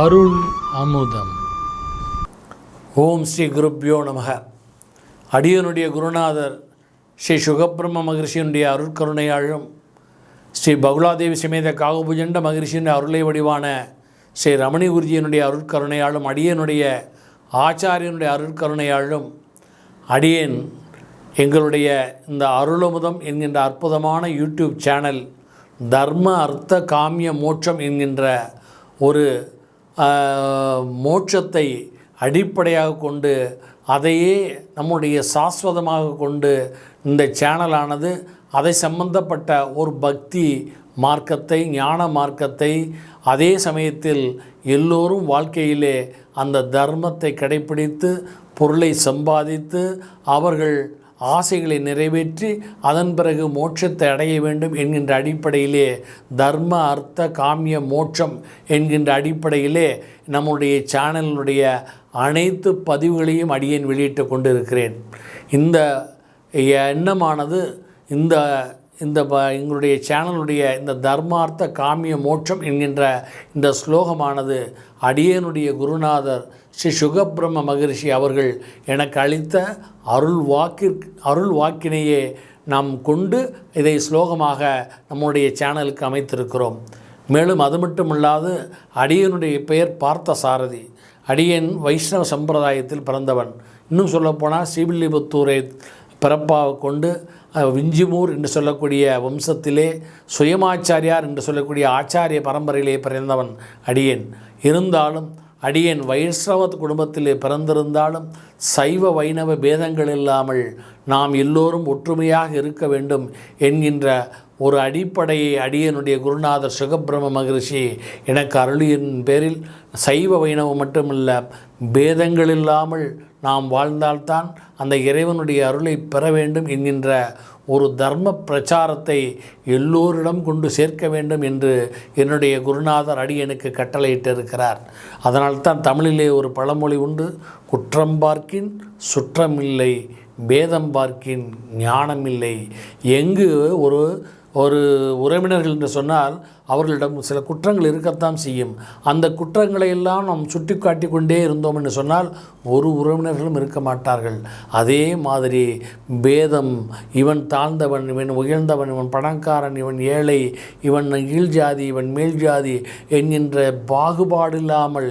அருள் அமுதம். ஓம் ஸ்ரீ குருப்யோ நமக. அடியனுடைய குருநாதர் ஸ்ரீ சுகபிரம்ம மகிழ்ச்சியினுடைய அருட்கருணையாளும் ஸ்ரீ பகுலாதேவி சமேத காகபுஜண்ட மகரிஷியினுடைய அருளை வடிவான ஸ்ரீ ரமணி குருஜியினுடைய அருட்கருணையாளும் அடியனுடைய ஆச்சாரியனுடைய அருட்கருணையாளும் அடியேன் எங்களுடைய இந்த அருளமுதம் என்கின்ற அற்புதமான யூடியூப் சேனல் தர்ம அர்த்த காமிய மோட்சம் என்கின்ற ஒரு மோட்சத்தை அடிப்படையாக கொண்டு அதையே நம்முடைய சாஸ்வதமாக கொண்டு இந்த சேனலானது அதை சம்பந்தப்பட்ட ஒரு பக்தி மார்க்கத்தை ஞான மார்க்கத்தை அதே சமயத்தில் எல்லோரும் வாழ்க்கையிலே அந்த தர்மத்தை கடைப்பிடித்து பொருளை சம்பாதித்து அவர்கள் ஆசைகளை நிறைவேற்றி அதன் பிறகு மோட்சத்தை அடைய வேண்டும் என்கின்ற அடிப்படையிலே தர்ம அர்த்த காமிய மோட்சம் என்கின்ற அடிப்படையிலே நம்முடைய சேனலினுடைய அனைத்து பதிவுகளையும் அடியேன் வெளியிட்டு கொண்டிருக்கிறேன். இந்த எண்ணமானது இந்த இந்த ப- எங்களுடைய சேனலுடைய இந்த தர்மார்த்த காமிய மோட்சம் என்கின்ற இந்த ஸ்லோகமானது அடியனுடைய குருநாதர் ஸ்ரீ சுகபிரம்ம மகரிஷி அவர்கள் எனக்கு அளித்த அருள் வாக்கிற்கு அருள் வாக்கினையே நாம் கொண்டு இதை ஸ்லோகமாக நம்முடைய சேனலுக்கு அமைத்திருக்கிறோம். மேலும் அது மட்டுமல்லாது அடியனுடைய பெயர் பார்த்த சாரதி அடியன் வைஷ்ணவ சம்பிரதாயத்தில் பிறந்தவன். இன்னும் சொல்லப்போனால் ஸ்ரீவில்லிபுத்தூரை பிறப்பாக கொண்டு விஞ்சிமூர் என்று சொல்லக்கூடிய வம்சத்திலே சுயமாச்சாரியார் என்று சொல்லக்கூடிய ஆச்சாரிய பரம்பரையிலே பிறந்தவன் அடியேன். இருந்தாலும் அடியேன் வைஷ்ணவ குடும்பத்திலே பிறந்திருந்தாலும் சைவ வைணவ பேதங்கள் இல்லாமல் நாம் எல்லோரும் ஒற்றுமையாக இருக்க வேண்டும் என்கின்ற ஒரு அடிப்படையை அடியனுடைய குருநாதர் சுகபிரம மகரிஷி எனக்கு அருளியின் பேரில் சைவ வைணவம் மட்டுமல்ல பேதங்கள் இல்லாமல் நாம் வாழ்ந்தால்தான் அந்த இறைவனுடைய அருளை பெற வேண்டும் என்கின்ற ஒரு தர்ம பிரச்சாரத்தை எல்லோரிடம் கொண்டு சேர்க்க வேண்டும் என்று என்னுடைய குருநாதர் அடியனுக்கு கட்டளையிட்டிருக்கிறார். அதனால்தான் தமிழிலே ஒரு பழமொழி உண்டு குற்றம் பார்க்கின் சுற்றமில்லை பேதம் பார்க்கின் ஞானமில்லை எங்கு ஒரு ஒரு உறவினர்கள் என்று சொன்னால் அவர்களிடம் சில குற்றங்கள் இருக்கத்தான் செய்யும். அந்த குற்றங்களை எல்லாம் நாம் சுட்டி காட்டி கொண்டே இருந்தோம் என்று சொன்னால் ஒரு உறவினர்களும் இருக்க மாட்டார்கள். அதே மாதிரி பேதம் இவன் தாழ்ந்தவன் இவன் உயர்ந்தவன் இவன் பணக்காரன் இவன் ஏழை இவன் கீழ் ஜாதி இவன் மேல் ஜாதி என்கின்ற பாகுபாடு இல்லாமல்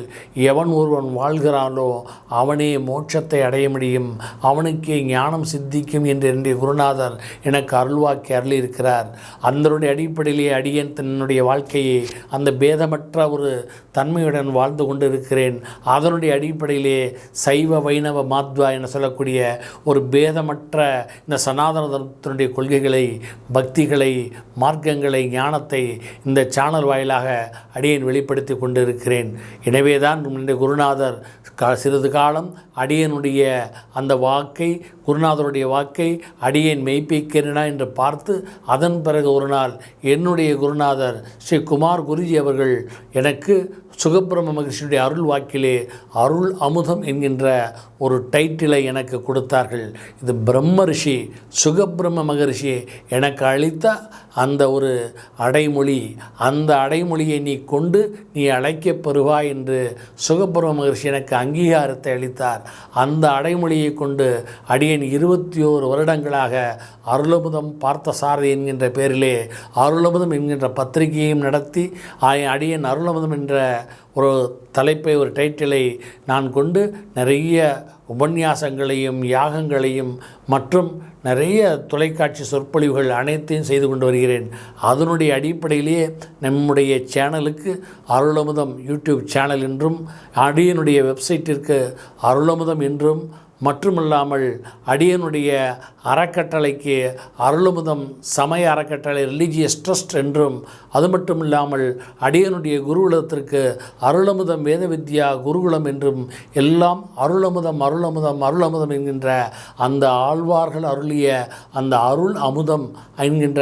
எவன் ஒருவன் வாழ்கிறானோ அவனே மோட்சத்தை அடைய முடியும். அவனுக்கே ஞானம் சித்திக்கும் என்று என்னுடைய குருநாதர் எனக்கு அருள்வாக்கி அருளியிருக்கிறார். அதனுடைய அடிப்படையிலேயே அடியேன் தன்னுடைய வாழ்க்கையை அந்த பேதமற்ற ஒரு தன்மையுடன் வாழ்ந்து கொண்டிருக்கிறேன். அதனுடைய அடிப்படையிலே சைவ வைணவ மாத்வா என சொல்லக்கூடிய ஒரு பேதமற்ற இந்த சனாதன தர்மத்தினுடைய கொள்கைகளை பக்திகளை மார்க்கங்களை ஞானத்தை இந்த சேனல் வாயிலாக அடியேன் வெளிப்படுத்தி கொண்டிருக்கிறேன். எனவே தான் என்னுடைய குருநாதர் சிறிது காலம் அடியனுடைய அந்த வாக்கை குருநாதருடைய வாக்கை அடியேன் மெய்ப்பிக்கிறேனா என்று பார்த்து அதன் பிறகு ஒரு நாள் என்னுடைய குருநாதர் ஸ்ரீ குமார் குருஜி அவர்கள் எனக்கு சுகப்பிரம மகிழ்ச்சியினுடைய அருள் வாக்கிலே அருள் அமுதம் என்கின்ற ஒரு டைட்டிலை எனக்கு கொடுத்தார்கள். இது பிரம்ம ரிஷி சுகப்பிரம மகரிஷி எனக்கு அளித்த அந்த ஒரு அடைமொழி அந்த அடைமொழியை நீ கொண்டு நீ அழைக்கப் பெறுவாய் என்று சுகப்பிரம மகரிஷி எனக்கு அங்கீகாரத்தை அளித்தார். அந்த அடைமொழியை கொண்டு அடியன் இருபத்தி ஓரு வருடங்களாக அருளமுதம் பார்த்த சாரதி என்கின்ற பெயரிலே அருளமுதம் என்கின்ற பத்திரிகையையும் நடத்தி அடியன் அடியேன் அருளமுதம் என்ற ஒரு தலைப்பை ஒரு டைட்டிலை நான் கொண்டு நிறைய உபன்யாசங்களையும் யாகங்களையும் மற்றும் நிறைய தொலைக்காட்சி சொற்பொழிவுகள் அனைத்தையும் செய்து கொண்டு வருகிறேன். அதனுடைய அடிப்படையிலேயே நம்முடைய சேனலுக்கு அருளமுதம் யூடியூப் சேனல் என்றும் அடியனுடைய வெப்சைட்டிற்கு அருளமுதம் என்றும் மட்டுமல்லாமல் அடியனுடைய அறக்கட்டளைக்கு அருளமுதம் சமய அறக்கட்டளை ரிலீஜியஸ் ட்ரஸ்ட் என்றும் அது மட்டும் இல்லாமல் அடியனுடைய குருகுலத்திற்கு அருளமுதம் வேத வித்யா குருகுலம் என்றும் எல்லாம் அருளமுதம் அருளமுதம் அருளமுதம் என்கின்ற அந்த ஆழ்வார்கள் அருளிய அந்த அருள் அமுதம் என்கின்ற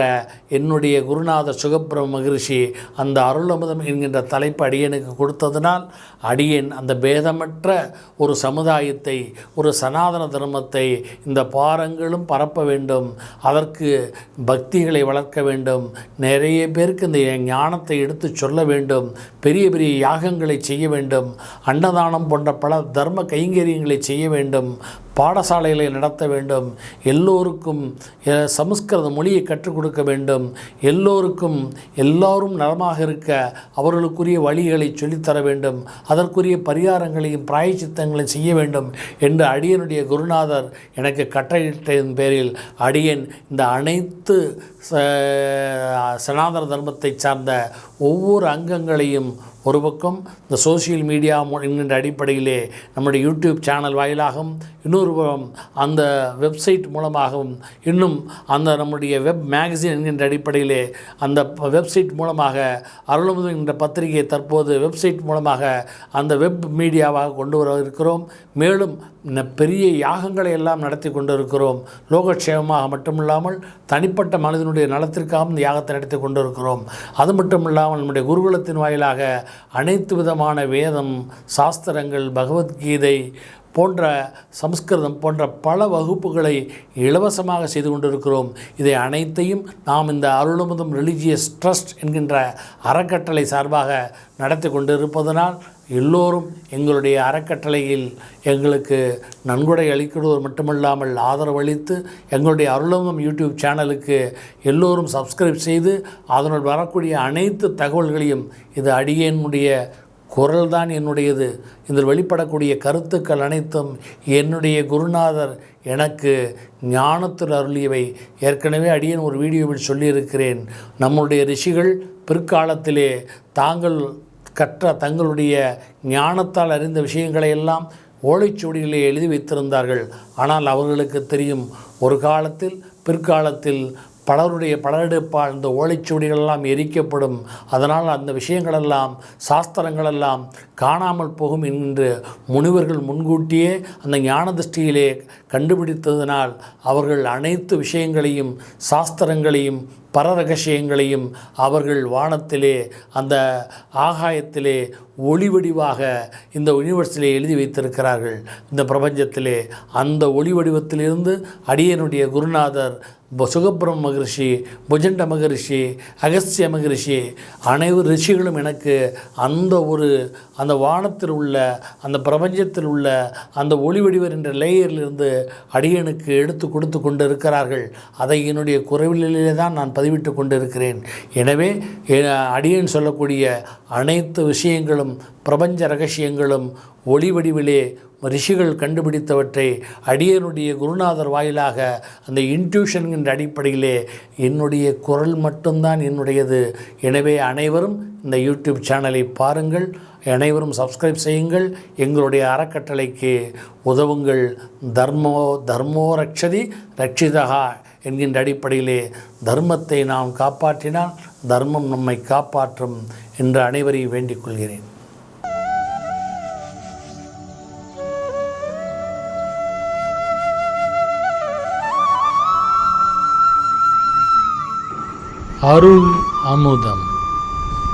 என்னுடைய குருநாதர் சுகப்பிரம மகிழ்ச்சி அந்த அருளமுதம் என்கின்ற தலைப்பு அடியனுக்கு கொடுத்ததினால் அடியன் அந்த பேதமற்ற ஒரு சமுதாயத்தை ஒரு சனாதன தர்மத்தை இந்த பாரங்களும் பரப்ப வேண்டும் அதற்கு பக்திகளை வளர்க்க வேண்டும். நிறைய பேருக்கு இந்த ஞானத்தை எடுத்து சொல்ல வேண்டும். பெரிய பெரிய யாகங்களை செய்ய வேண்டும். அன்னதானம் போன்ற பல தர்ம கைங்கரியங்களை செய்ய வேண்டும். பாடசாலைகளை நடத்த வேண்டும். எல்லோருக்கும் சமஸ்கிருத மொழியை கற்றுக் கொடுக்க வேண்டும். எல்லோருக்கும் எல்லோரும் நலமாக இருக்க அவர்களுக்குரிய வழிகளை சொல்லித்தர வேண்டும். அதற்குரிய பரிகாரங்களையும் பிராயச்சித்தங்களையும் செய்ய வேண்டும் என்று அடியனுடைய குருநாதர் எனக்கு கட்டளையிட்டதன் பேரில் அடியன் இந்த அனைத்து சனாதன தர்மத்தை சார்ந்த ஒவ்வொரு அங்கங்களையும் ஒரு பக்கம் இந்த சோஷியல் மீடியா என்கின்ற அடிப்படையிலே நம்முடைய யூடியூப் சேனல் வாயிலாகவும் இன்னொரு புறம் அந்த வெப்சைட் மூலமாகவும் இன்னும் அந்த நம்முடைய வெப் மேகசின் என்கின்ற அடிப்படையிலே அந்த வெப்சைட் மூலமாக அருள்முது என்ற பத்திரிகை தற்போது வெப்சைட் மூலமாக அந்த வெப் மீடியாவாக கொண்டு வர இருக்கிறோம். மேலும் இந்த பெரிய யாகங்களை எல்லாம் நடத்தி கொண்டு இருக்கிறோம் லோகக்ஷேமமாக மட்டுமில்லாமல் தனிப்பட்ட மனிதனுடைய நலத்திற்காகவும் இந்த யாகத்தை நடத்தி கொண்டு இருக்கிறோம் அது மட்டும் இல்லாமல் நம்முடைய குருகுலத்தின் வாயிலாக அனைத்து விதமான வேதம் சாஸ்திரங்கள் பகவத்கீதை போன்ற சம்ஸ்கிருதம் போன்ற பல வகுப்புகளை இலவசமாக செய்து கொண்டிருக்கிறோம். இதை அனைத்தையும் நாம் இந்த அருளுமுதம் ரிலிஜியஸ் ட்ரஸ்ட் என்கின்ற அறக்கட்டளை சார்பாக நடத்தி கொண்டு இருப்பதனால் எல்லோரும் எங்களுடைய அறக்கட்டளையில் எங்களுக்கு நன்கொடை அளிக்கிறது மட்டுமல்லாமல் ஆதரவளித்து எங்களுடைய அருளமுதம் யூடியூப் சேனலுக்கு எல்லோரும் சப்ஸ்கிரைப் செய்து அதனுள் வரக்கூடிய அனைத்து தகவல்களையும் இது அடியேனுடைய குரல் தான் என்னுடையது. இதில் வெளிப்படக்கூடிய கருத்துக்கள் அனைத்தும் என்னுடைய குருநாதர் எனக்கு ஞானத்தில் அருளியவை. ஏற்கனவே அடியன் ஒரு வீடியோவில் சொல்லியிருக்கிறேன். நம்முடைய ரிஷிகள் பிற்காலத்திலே தாங்கள் கற்ற தங்களுடைய ஞானத்தால் அறிந்த விஷயங்களை எல்லாம் ஓலைச்சுவடிகளை எழுதி வைத்திருந்தார்கள். ஆனால் அவர்களுக்கு தெரியும் ஒரு காலத்தில் பிற்காலத்தில் பலருடைய பலரெடுப்பால் இந்த ஓலைச்சுவடிகளெல்லாம் எரிக்கப்படும். அதனால் அந்த விஷயங்களெல்லாம் சாஸ்திரங்களெல்லாம் காணாமல் போகும் என்று முனிவர்கள் முன்கூட்டியே அந்த ஞான திருஷ்டியிலே கண்டுபிடித்ததனால் அவர்கள் அனைத்து விஷயங்களையும் சாஸ்திரங்களையும் பர ரகசியங்களையும் அவர்கள் வானத்திலே அந்த ஆகாயத்திலே ஒளி வடிவாக இந்த யூனிவர்ஸிலே எழுதி வைத்திருக்கிறார்கள். இந்த பிரபஞ்சத்திலே அந்த ஒளி வடிவத்திலிருந்து அடியனுடைய குருநாதர் ப- மகரிஷி புஜண்ட மகரிஷி அகஸ்திய மகரிஷி அனைவரு ரிஷிகளும் எனக்கு அந்த ஒரு அந்த வானத்தில் உள்ள அந்த பிரபஞ்சத்தில் உள்ள அந்த ஒளி வடிவர் என்ற லேயரிலிருந்து அடியனுக்கு எடுத்து கொடுத்து கொண்டு இருக்கிறார்கள் அதை என்னுடைய குறைவிலே தான் நான் பதிவிட்டு கொண்டிருக்கிறேன். எனவே அடியன் அடியேன் சொல்லக்கூடிய அனைத்து விஷயங்களும் பிரபஞ்ச ரகசியங்களும் ஒளி வடிவிலே ரிஷிகள் கண்டுபிடித்தவற்றை அடியனுடைய குருநாதர் வாயிலாக அந்த இன்ட்யூஷன் என்ற அடிப்படையிலே என்னுடைய குரல் மட்டும்தான் என்னுடையது. எனவே அனைவரும் இந்த யூடியூப் சேனலை பாருங்கள் அனைவரும் சப்ஸ்கிரைப் செய்யுங்கள் எங்களுடைய அறக்கட்டளைக்கு உதவுங்கள். தர்மோ தர்மோ ரக்ஷதி ரட்சிதகா என்கின்ற அடிப்படையிலே தர்மத்தை நாம் காப்பாற்றினால் தர்மம் நம்மை காப்பாற்றும் என்று அனைவரையும் வேண்டிக் கொள்கிறேன். அருள் அமுதம்.